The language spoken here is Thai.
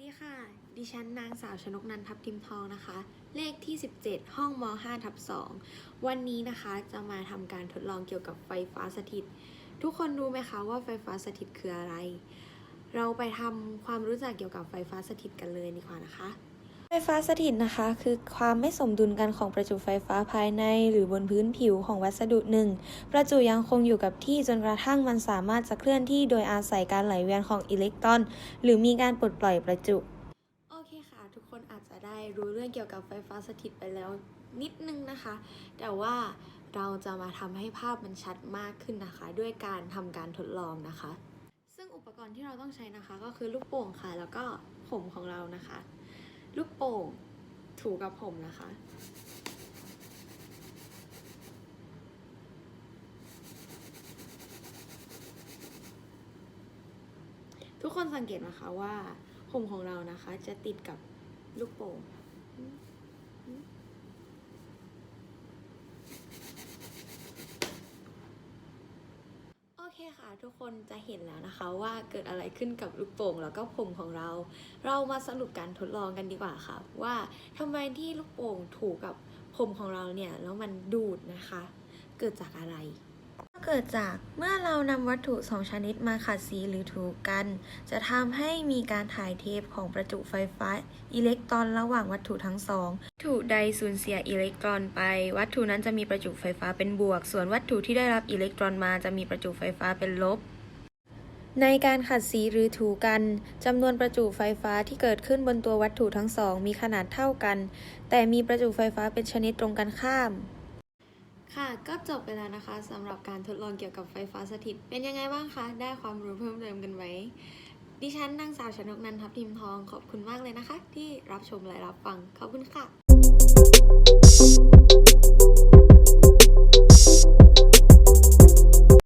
ดีค่ะ ดิฉันนางสาวชนกนันทับทิมทองนะคะ เลขที่ 17 ห้องม5ทับ2วันนี้นะคะจะมาทำการทดลองเกี่ยวกับไฟฟ้าสถิต ทุกคนรู้ไหมคะว่าไฟฟ้าสถิตคืออะไร เราไปทำความรู้จักเกี่ยวกับไฟฟ้าสถิตกันเลยดีกว่านะคะ ไฟฟ้าสถิตนะคะ คือความไม่สมดุลกันของประจุไฟฟ้าภายใน หรือบนพื้นผิวของวัสดุหนึ่ง ประจุยังคงอยู่กับที่จนกระทั่งมันสามารถจะเคลื่อนที่โดยอาศัยการไหลเวียนของอิเล็กตรอน หรือมีการปลดปล่อยประจุ โอเคค่ะ ทุกคนอาจจะได้รู้เรื่องเกี่ยวกับไฟฟ้าสถิตไปแล้วนิดนึงนะคะ แต่ว่าเราจะมาทำให้ภาพมันชัดมากขึ้นนะคะ ด้วยการทำการทดลองนะคะ ซึ่งอุปกรณ์ที่เราต้องใช้นะคะ ก็คือลูกโป่งค่ะ แล้วก็ผมของเรานะคะ ลูกโป่งถูกับผมนะคะ ทุกคนสังเกตนะคะว่า ผมของเรานะคะจะติดกับลูกโป่ง โอเคค่ะ ทุกคนจะเห็นแล้วนะคะว่าเกิดอะไรขึ้นกับลูกโป่งแล้วก็ผมของเรา เรามาสรุปการทดลองกันดีกว่าค่ะ ว่าทำไมที่ลูกโป่งถูกกับผมของเราเนี่ยแล้วมันดูดนะคะ เกิดจากอะไร เกิดจากเมื่อเรานำวัตถุสองชนิดมาขัดสีหรือถูกกัน จะทำให้มีการถ่ายเทของประจุไฟฟ้า อิเล็กตรอนระหว่างวัตถุทั้งสองวัตถุใดสูญเสียอิเล็กตรอนไป วัตถุนั้นจะมีประจุไฟฟ้าเป็นบวก ส่วนวัตถุที่ได้รับอิเล็กตรอนมาจะมีประจุไฟฟ้าเป็นลบ ในการขัดสีหรือถูกันจำนวนประจุไฟฟ้าที่เกิดขึ้นบนตัววัตถุทั้งสองมีขนาดเท่ากัน แต่มีประจุไฟฟ้าเป็นชนิดตรงกันข้าม ค่ะ ก็จบไปแล้วนะคะสำหรับการทดลองเกี่ยวกับไฟฟ้าสถิต เป็นยังไงบ้างคะ ได้ความรู้เพิ่มเติมกันไหมดิฉันนางสาวชนกนันทับทิมทอง ขอบคุณมากเลยนะคะ ที่รับชมและรับฟัง ขอบคุณค่ะ